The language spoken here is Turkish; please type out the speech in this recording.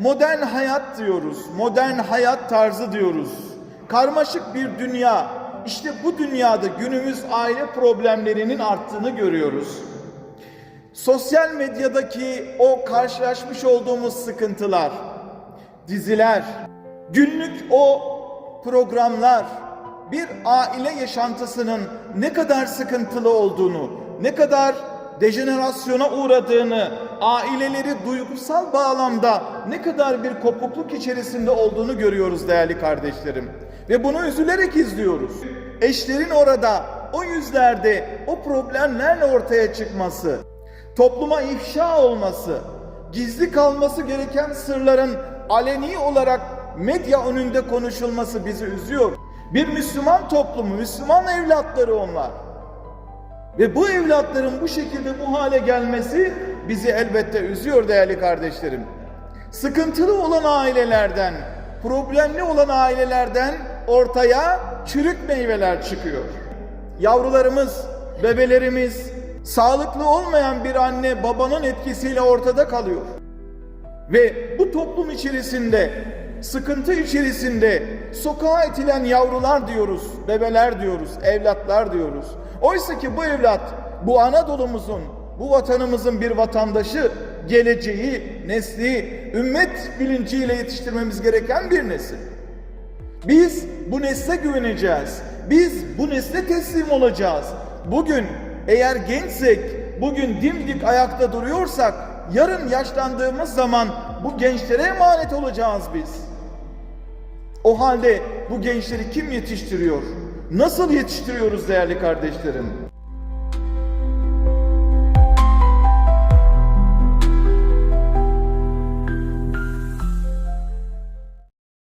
Modern hayat diyoruz, modern hayat tarzı diyoruz. Karmaşık bir dünya. İşte bu dünyada günümüz aile problemlerinin arttığını görüyoruz. Sosyal medyadaki o karşılaşmış olduğumuz sıkıntılar, diziler, günlük o programlar bir aile yaşantısının ne kadar sıkıntılı olduğunu, ne kadar dejenerasyona uğradığını, aileleri duygusal bağlamda ne kadar bir kopukluk içerisinde olduğunu görüyoruz değerli kardeşlerim. Ve bunu üzülerek izliyoruz. Eşlerin orada o yüzlerde o problemlerle ortaya çıkması, topluma ifşa olması, gizli kalması gereken sırların aleni olarak medya önünde konuşulması bizi üzüyor. Bir Müslüman toplumu, Müslüman evlatları onlar. Ve bu evlatların bu şekilde bu hale gelmesi bizi elbette üzüyor değerli kardeşlerim. Sıkıntılı olan ailelerden, problemli olan ailelerden ortaya çürük meyveler çıkıyor. Yavrularımız, bebelerimiz sağlıklı olmayan bir anne babanın etkisiyle ortada kalıyor. Ve bu toplum içerisinde, sıkıntı içerisinde sokağa itilen yavrular diyoruz, bebeler diyoruz, evlatlar diyoruz. Oysa ki bu evlat, bu Anadolu'muzun, bu vatanımızın bir vatandaşı, geleceği, nesli, ümmet bilinciyle yetiştirmemiz gereken bir nesil. Biz bu nesle güveneceğiz. Biz bu nesle teslim olacağız. Bugün eğer gençsek, bugün dimdik ayakta duruyorsak, yarın yaşlandığımız zaman bu gençlere emanet olacağız biz. O halde bu gençleri kim yetiştiriyor? Nasıl yetiştiriyoruz değerli kardeşlerim?